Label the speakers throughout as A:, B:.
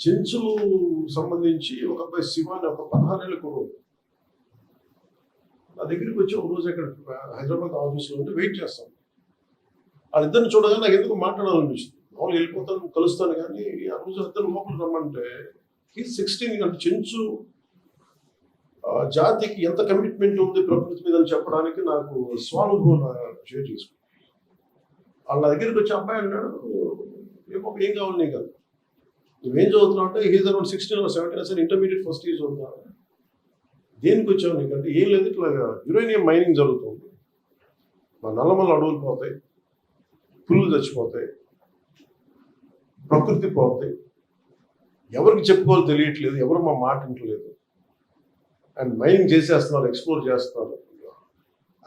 A: చెంచు సంబంధించి ఒక అబ్బాయి శివ అని ఒక పదహారేళ్ళ కుర్రోడు. నా దగ్గరికి వచ్చి ఒక రోజు అక్కడ హైదరాబాద్ ఆఫీస్లో ఉంటే వెయిట్ చేస్తాను వాళ్ళిద్దరిని చూడగా నాకు ఎందుకు మాట్లాడాలనిపిస్తుంది? వాళ్ళు వెళ్ళిపోతాను కలుస్తాను కానీ ఆ రోజు ఇద్దరు లోపల రమ్మంటే ఈ సిక్స్టీన్ అంటే చెంచు జాతికి ఎంత కమిట్మెంట్ ఉంది ప్రకృతి మీద అని చెప్పడానికి నాకు స్వానుభవం షేర్ చేసుకున్నాను వాళ్ళ దగ్గరికి వచ్చి అబ్బాయి అన్నాడు ఏమో ఏం కావాలి నీకు? నువ్వేం చదువుతున్నావు అంటే he's around sixteen or seventeen sir intermediate first year చదువుతున్నావు దేనికి వచ్చావు నీకు అంటే ఏం లేదు ఇట్లా యురేనియం మైనింగ్ జరుగుతుంది. మా నల్లమల్ల అడవులు పోతాయి పులులు చచ్చిపోతాయి ప్రకృతి పోతాయి. ఎవరికి చెప్పుకోవాలో తెలియట్లేదు ఎవరు మా మాట వింటలేదు అండ్ మైనింగ్ చేసేస్తున్నారు ఎక్స్ప్లోర్ చేస్తున్నారు.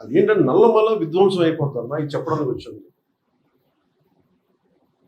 A: అది ఏంటంటే నల్లమల్ల విధ్వంసం అయిపోతారు. నాకు చెప్పడానికి వచ్చింది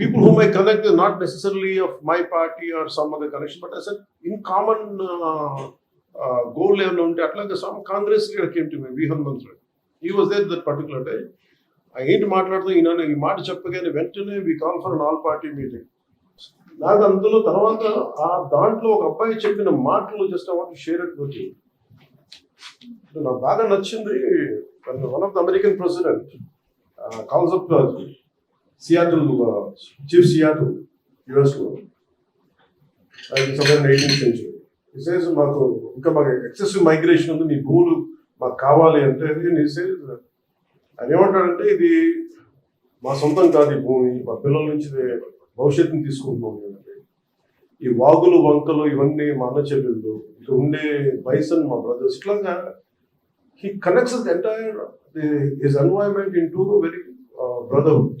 A: people whom I connect is not necessarily of my party or some other connection, but as an in common uh, uh, goal level ఉంటే అట్లాగే some Congress leader came to me విహన్ మంత్రి ఈ was there that particular day ఏంటి మాట్లాడుతూ ఈయన ఈ మాట చెప్పగానే వెంటనే we call for an all party meeting నాకు అందులో తర్వాత ఆ దాంట్లో ఒక అబ్బాయి చెప్పిన మాటలు జస్ట్ అవాంట్ షేర్ ఇట్ వచ్చి నాకు బాగా నచ్చింది one of the American president calls up Seattle Chief Seattle యుఎస్లో సెవెన్ ఎయిటీన్ సెంచురీ సేస్ మాకు ఇంకా మాకు ఎక్సెసివ్ మైగ్రేషన్ ఉంది మీ భూములు మాకు కావాలి అంటే సేస్ ఆయన ఏమంటాడంటే ఇది మా సొంతం కాదు ఈ భూమి మా పిల్లల నుంచి భవిష్యత్తుని తీసుకుంటున్నాం అంటే. ఈ వాగులు వంకలు ఇవన్నీ మా అన్న చెల్లెళ్ళు ఇక్కడ ఉండే బైసన్ మా బ్రదర్స్ ఇట్లాగా he connects entire his environment into very brotherhood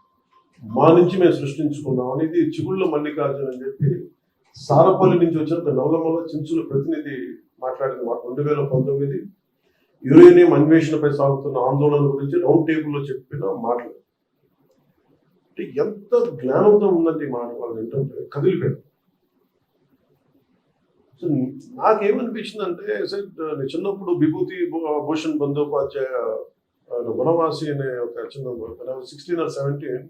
A: మా నుంచి మేము సృష్టించుకున్నాం అనేది చిగుళ్ళ మల్లికార్జున అని చెప్పి సారపల్లి నుంచి వచ్చిన నవలమల్ల చించుల ప్రతినిధి మాట్లాడిన మాట రెండు వేల పంతొమ్మిది యురేనియం అన్వేషణపై సాగుతున్న ఆందోళన గురించి రౌండ్ టేబుల్లో చెప్పిన మాటలు. అంటే ఎంత జ్ఞానంతో ఉందంటే మాట వాళ్ళు ఏంటంటే కదిలిపోయారు. సో నాకేమనిపించింది అంటే నేను చిన్నప్పుడు విభూతి భూ- భూషణ్ బందోపాధ్యాయ వనవాసి అనే ఒక చిన్న సిక్స్టీన్ ఆర్ సెవెంటీన్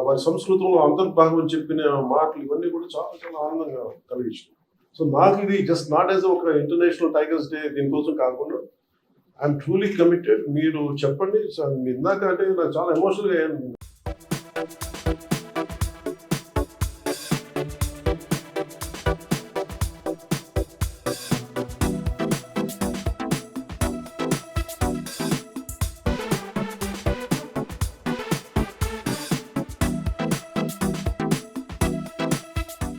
A: వారి సంస్కృతంలో అంతర్భాగం చెప్పిన మాటలు ఇవన్నీ కూడా చాలా చాలా ఆనందంగా కలిగించింది సో నాకు ఇది జస్ట్ నాట్ యాజ్ ఒక ఇంటర్నేషనల్ టైగర్స్ డే దీనికోసం కాకుండా ఐఎమ్ ట్రూలీ కమిటెడ్ మీరు చెప్పండి సో మీ ఇందాక అంటే నాకు చాలా ఎమోషనల్గా అయ్యాను